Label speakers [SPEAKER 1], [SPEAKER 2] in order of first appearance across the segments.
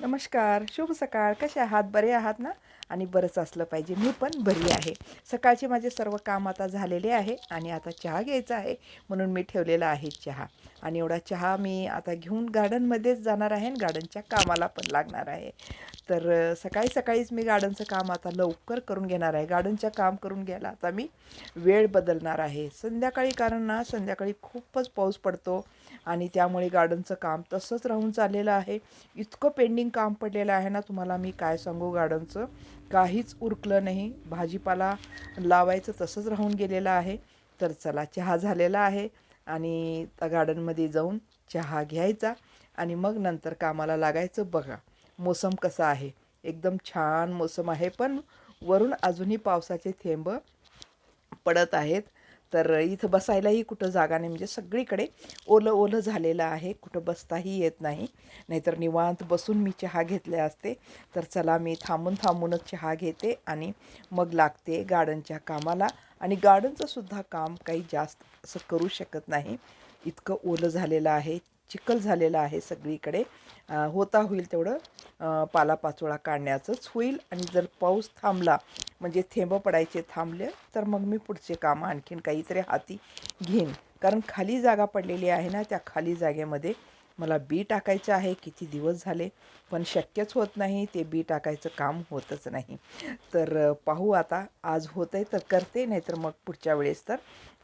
[SPEAKER 1] नमस्कार शुभ सकाळ. कसे आहात? बरे आहात ना? आणि बरंच असलं पाहिजे. मी पण बरी आहे. सकाळचे माझे सर्व काम आता झालेले आहे आणि आता चहा घ्यायचा आहे म्हणून मी ठेवलेला आहे चहा. आणि एवढा चहा मी आता घेऊन गार्डनमध्येच जाणार आहे आणि गार्डनच्या कामाला पण लागणार आहे. तर सकाळी सकाळीच मी गार्डनचं काम आता लवकर करून घेणार आहे. गार्डनचं काम करून घ्यायला आता मी वेळ बदलणार आहे. संध्याकाळी कारण ना संध्याकाळी खूपच पाऊस पडतो. आणि त्यामुळे गार्डनचं काम तसंच राहून चाललेलं आहे. इतकं पेंडिंग काम पडलेलं आहे ना तुम्हाला मी काय सांगू? गार्डनचं काहीच उरकलं नाही. भाजीपाला लावायचं तसंच राहून गेलेलं आहे. तर चला चहा झालेला आहे आणि त्या गार्डनमध्ये जाऊन चहा घ्यायचा आणि मग नंतर कामाला लागायचं. बघा मोसम कसा आहे. एकदम छान मोसम आहे पण वरून अजूनही पावसाचे थेंब पडत आहेत. तर इथं बसायलाही कुठं जागा नाही. म्हणजे सगळीकडे ओलं ओलं झालेलं आहे. कुठं बसताही येत नाही. नाहीतर निवांत बसून मी चहा घेतले असते. तर चला मी थांबून थांबूनच चहा घेते आणि मग लागते गार्डनच्या कामाला. आणि गार्डनचंसुद्धा काम काही जास्त असं करू शकत नाही. इतकं ओलं झालेलं आहे. चिखल झालेलं आहे सगळीकडे. होता होईल तेवढं पालापाचोळा काढण्याचंच होईल. आणि जर पाऊस थांबला म्हणजे थेंब पडायचे थांबले तर मग मी पुढचे कामं आणखीन काहीतरी हाती घेईन. कारण खाली जागा पडलेली आहे ना त्या खाली जागेमध्ये मला बी टाकायचं आहे किती दिवस झाले? पण शक्यच होत नाही ते बी टाकायचं काम होतच नाही. तर पाहू आता आज होतं आहे तर करते नाहीतर मग पुढच्या वेळेस तर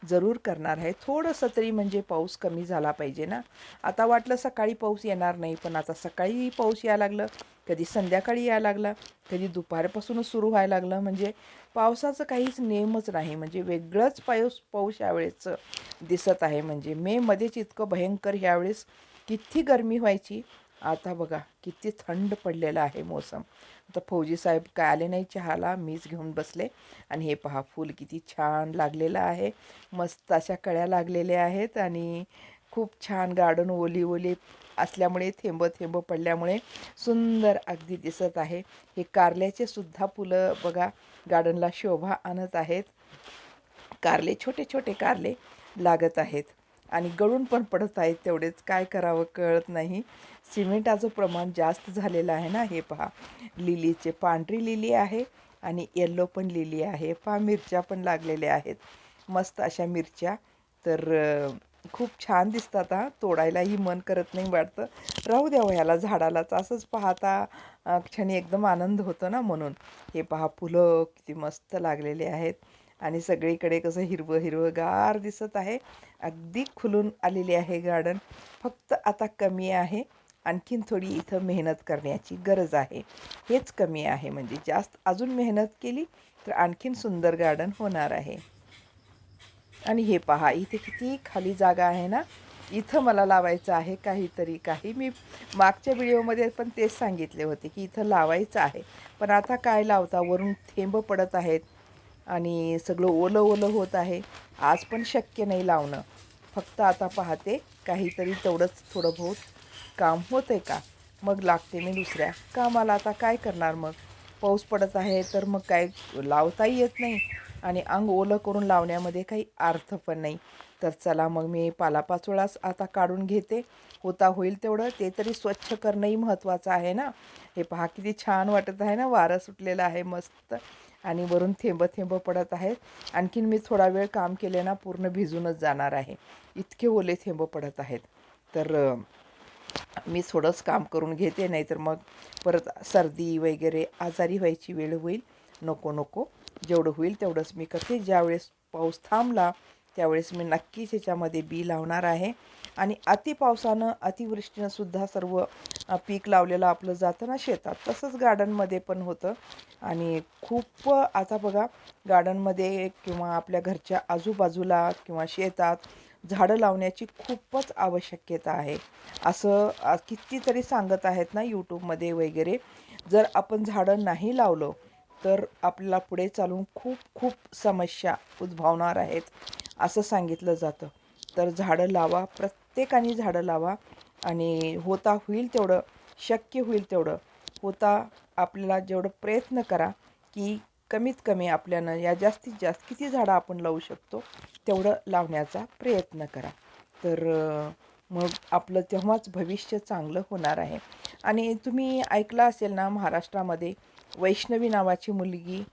[SPEAKER 1] जरूर करणार आहे. थोडंसं तरी म्हणजे पाऊस कमी झाला पाहिजे ना. आता वाटलं सकाळी पाऊस येणार नाही पण आता सकाळी पाऊस यायला लागलं कधी संध्याकाळी यायला लागला कधी दुपारपासूनच सुरू व्हायला लागलं. म्हणजे पावसाचं काहीच नेमच नाही. म्हणजे वेगळंच पाऊस पाऊस यावेळेचं दिसत आहे. म्हणजे मेमध्येच इतकं भयंकर ह्यावेळेस किती गरमी व्हायची? आता बघा किती थंड पडलेलं आहे मोसम. आता फौजी साहेब काय आले नाही चहाला मीच घेऊन बसले. आणि हे पहा फूल किती छान लागलेलं आहे. मस्त अशा कळ्या लागलेल्या आहेत आणि खूप छान गार्डन ओली ओली असल्यामुळे थेंब थेंब पडल्यामुळे सुंदर अगदी दिसत आहे. हे कारल्याचे सुद्धा फुलं बघा गार्डनला शोभा आणत आहेत. कारले छोटे छोटे कारले लागत आहेत. आणि गळून पण पडत आहेत तेवढेच. काय करावं कळत नाही. सिमेंटाचं प्रमाण जास्त झालेलं आहे ना हे पहा. लिलीचे पांढरी लिली आहे आणि येल्लो पण लिली आहे. पहा मिरच्या पण लागलेल्या आहेत. मस्त अशा मिरच्या. तर खूप छान दिसतात हा. तोडायलाही मन करत नाही वाटतं. राहू द्यावं हो, ह्याला झाडालाच. असंच पाहता क्षणी एकदम आनंद होतो ना म्हणून. हे पहा फुलं किती मस्त लागलेले आहेत. आणि सगळीकडे कसं हिरवं हिरवं गार दिसत आहे. अगदी खुलून आलेले आहे गार्डन फक्त आता कमी आहे. आणखीन थोडी इथं मेहनत करण्याची गरज आहे. हेच कमी आहे. म्हणजे जास्त अजून मेहनत केली तर आणखीन सुंदर गार्डन होणार आहे. आणि हे पहा इथे किती खाली जागा आहे ना? इथं मला लावायचं आहे काहीतरी. काही मी मागच्या व्हिडिओमध्ये पण तेच सांगितले होते की इथं लावायचं आहे. पण आता काय लावता? वरून थेंब पडत आहेत. आणि सगळं ओलं ओलं होत आहे. आज पण शक्य नाही लावणं. फक्त आता पाहते काहीतरी तेवढंच थोडं बहुत काम होतं आहे का? मग लागते मी दुसऱ्या कामाला. आता काय करणार मग? पाऊस पडत आहे तर मग काय लावताही येत नाही आणि अंग ओलं करून लावण्यामध्ये काही अर्थ पण नाही. तर चला मग मी पालापाचोळाच आता काढून घेते. होता होईल तेवढं. ते तरी स्वच्छ करणंही महत्त्वाचं आहे ना. हे पहा किती छान वाटत आहे ना. वारं सुटलेलं आहे मस्त. आणि वरून थेंब थेंब पडत आहेत. आणखीन मी थोडा वेळ काम केले ना पूर्ण भिजूनच जाणार आहे. इतके ओले थेंब पडत आहेत. तर मी थोडंच काम करून घेते नाहीतर मग परत सर्दी वगैरे आजारी व्हायची वेळ होईल. नको नको. जेवढं होईल तेवढंच मी करते. ज्यावेळेस पाऊस थांबला त्यावेळेस मी नक्कीच याच्यामध्ये बी लावणार आहे. आणि अति पावसानं अतिवृष्टीनं सुद्धा सर्व पीक लावलेलं आपलं जातं ना शेतात. तसंच गार्डनमध्ये पण होतं. आणि खूप आता बघा गार्डनमध्ये किंवा आपल्या घरच्या आजूबाजूला किंवा शेतात झाडं लावण्याची खूपच आवश्यकता आहे. असं कितीतरी सांगत आहेत ना यूट्यूबमध्ये वगैरे जर आपण झाडं नाही लावलं तर आपल्याला पुढे चालून खूप खूप समस्या उद्भवणार आहेत असं सांगितलं जातं. तर झाडं लावा प्रत्येकाने झाडं लावा आणि होता होईल तेवढं शक्य होईल तेवढं. होता आपल्याला जेवढं प्रयत्न करा की कमीत कमी आपल्यानं या जास्तीत जास्त किती झाडं आपण लावू शकतो तेवढं लावण्याचा प्रयत्न करा. तर मग आपलं तेव्हाच भविष्य चांगलं होणार आहे. आणि तुम्ही ऐकलं असेल ना महाराष्ट्रामध्ये वैष्णवी नावाची मुलगी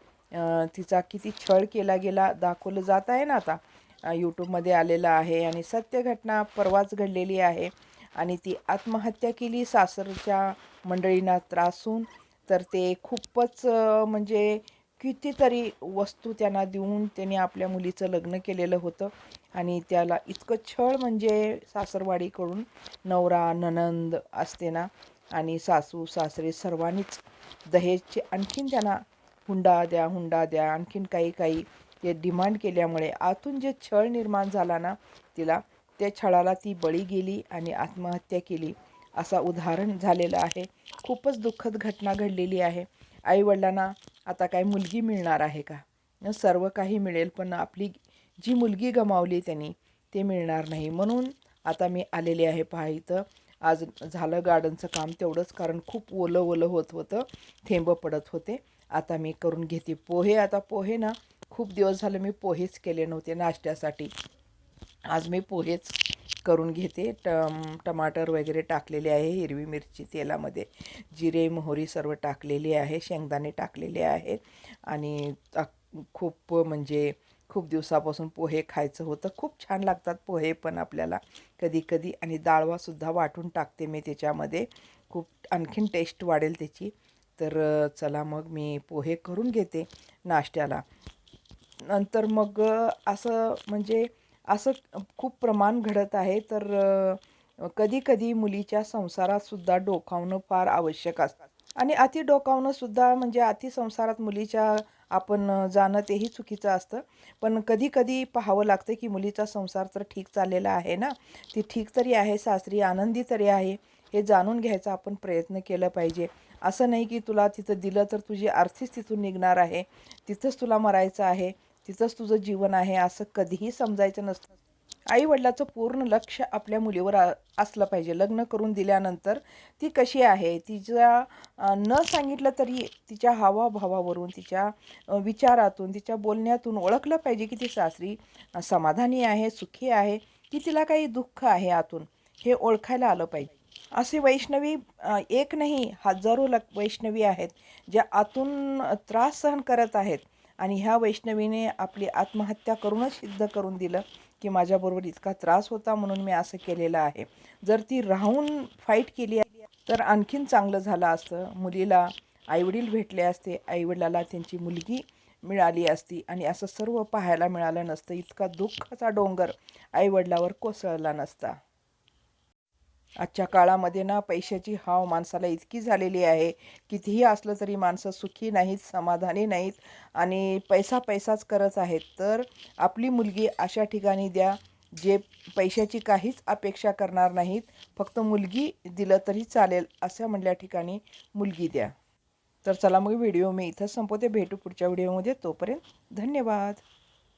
[SPEAKER 1] तिचा किती छळ केला गेला दाखवलं जात आहे ना आता. यूट्यूबमध्ये आलेलं आहे आणि सत्य घटना परवाच घडलेली आहे आणि ती आत्महत्या केली सासरच्या मंडळींना त्रासून तर ते खूपच म्हणजे कितीतरी वस्तू त्यांना देऊन त्यांनी आपल्या मुलीचं लग्न केलेलं होतं आणि त्याला इतकं छळ म्हणजे सासरवाडीकडून नवरा ननंद असते ना आणि सासू सासरे सर्वांनीच दहेजचे आणखीन त्यांना हुंडा द्या हुंडा द्या आणखीन काही काही ते डिमांड केल्यामुळे आतून जे छळ निर्माण झाला ना तिला त्या छळाला ती बळी गेली आणि आत्महत्या केली. असा उदाहरण झालेलं आहे. खूपच दुःखद घटना घडलेली आहे. आईवडिलांना आता काय मुलगी मिळणार आहे का? न सर्व काही मिळेल पण आपली जी मुलगी गमावली त्यांनी ते मिळणार नाही. म्हणून आता मी आलेले आहे पहा इथं. आज झालं गार्डनचं काम तेवढंच कारण खूप ओलं ओलं होत होतं. थेंब पडत होते. आता मी करून घेते पोहे. आता पोहे ना खूप दिवस झाले मी पोहेच केले नव्हते नाश्त्यासाठी. आज मी पोहेच करून घेते. टम टमाटर वगैरे टाकलेले आहे हिरवी मिरची तेलामध्ये. जिरे मोहरी सर्व टाकलेली आहे शेंगदाणे टाकलेले आहेत आणि खूप म्हणजे खूप दिवसापासून पोहे खायचं होतं. खूप छान लागतात पोहे पण आपल्याला कधी कधी. आणि डाळवासुद्धा वाटून टाकते मी त्याच्यामध्ये. खूप आणखीन टेस्ट वाढेल त्याची. तर चला मग मी पोहे करून घेते नाश्त्याला. नंतर मग असं म्हणजे असं खूप प्रमाण घडत आहे तर कधी कधी मुलीच्या संसारात सुद्धा डोकावणं फार आवश्यक असतात आणि अति डोकावणंसुद्धा म्हणजे अति संसारात मुलीच्या आपण जाणं तेही चुकीचं असतं. पण कधी कधी पाहावं लागतं की मुलीचा संसार तर ठीक चाललेला आहे ना? ती ठीक तरी आहे सासरी आनंदी तरी आहे हे जाणून घ्यायचा आपण प्रयत्न केला पाहिजे. असं नाही की तुला तिथं दिलं तर तुझी आर्थिक तिथून निघणार आहे तिथंच तुला मरायचं आहे तिथंच तुझं जीवन आहे असं कधीही समजायचं नसतं. आई वडिलाचं पूर्ण लक्ष आपल्या मुलीवर असलं पाहिजे. लग्न करून दिल्यानंतर ती कशी आहे? तिच्या न सांगितलं तरी तिच्या हावाभावावरून तिच्या विचारातून तिच्या बोलण्यातून ओळखलं पाहिजे की ती सासरी समाधानी आहे सुखी आहे की तिला काही दुःख आहे आतून. हे ओळखायला आलं पाहिजे. असे वैष्णवी एक नाही हजारो लक वैष्णवी आहेत ज्या आतून त्रास सहन करत आहेत. आणि ह्या वैष्णवीने आपली आत्महत्या करूनच सिद्ध करून दिलं की माझ्याबरोबर इतका त्रास होता म्हणून मी असं केलेलं आहे. जर ती राहून फाईट केली तर आणखीन चांगलं झालं असतं. मुलीला आईवडील भेटले असते आईवडिलाला त्यांची मुलगी मिळाली असती आणि असं सर्व पाहायला मिळालं नसतं. इतका दुःखाचा डोंगर आईवडिलावर कोसळला नसता. आजच्या काळामध्ये ना पैशाची हाव माणसाला इतकी झालेली आहे. कितीही असलं तरी माणसं सुखी नाहीत समाधानी नाहीत आणि पैसा पैसाच करत आहेत. तर आपली मुलगी अशा ठिकाणी द्या जे पैशाची काहीच अपेक्षा करणार नाहीत. फक्त मुलगी दिलं तरी चालेल असं म्हणल्या ठिकाणी मुलगी द्या. तर चला मग व्हिडिओ मी इथं संपवते. भेटू पुढच्या व्हिडिओमध्ये. तोपर्यंत धन्यवाद.